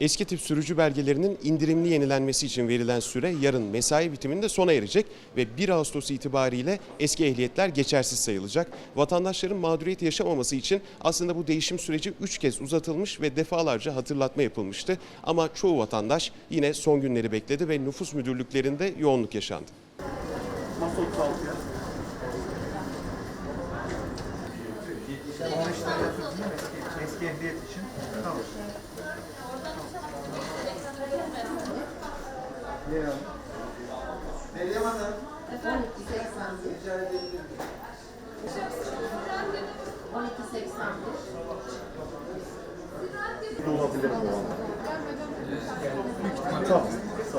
Eski tip sürücü belgelerinin indirimli yenilenmesi için verilen süre yarın mesai bitiminde sona erecek ve 1 Ağustos itibariyle eski ehliyetler geçersiz sayılacak. Vatandaşların mağduriyet yaşamaması için aslında bu değişim süreci 3 kez uzatılmış ve defalarca hatırlatma yapılmıştı. Ama çoğu vatandaş yine son günleri bekledi ve nüfus müdürlüklerinde yoğunluk yaşandı. Eski ehliyet için. Tamam. Meryem Hanım. Efendim? Rica edebilir miyim? 12.81. Olabilir bu Tamam. Sağ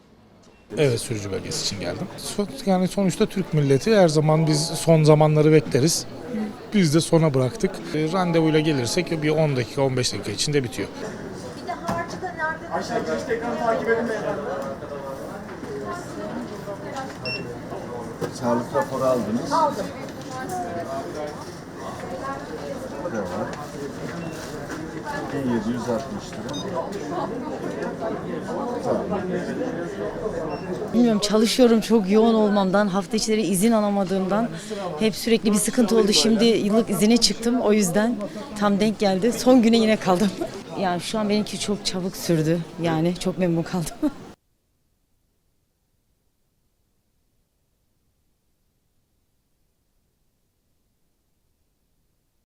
Evet sürücü belgesi için geldim. Yani sonuçta Türk milleti her zaman biz son zamanları bekleriz. Biz de sona bıraktık. E, Randevuyla gelirsek bir 10 dakika 15 dakika içinde bitiyor. Bir de harcı da nerede? Aşağı giriş ekranı takip edin beyefendi. Sağlık raporu aldınız. Aldım. Bu da var. 1760 lira. Tamam. Bilmiyorum çalışıyorum çok yoğun olmamdan, hafta içleri izin alamadığımdan hep sürekli bir sıkıntı oldu. Şimdi yıllık izine çıktım o yüzden tam denk geldi. Son güne yine kaldım. Yani şu an benimki çok çabuk sürdü. Yani çok memnun kaldım.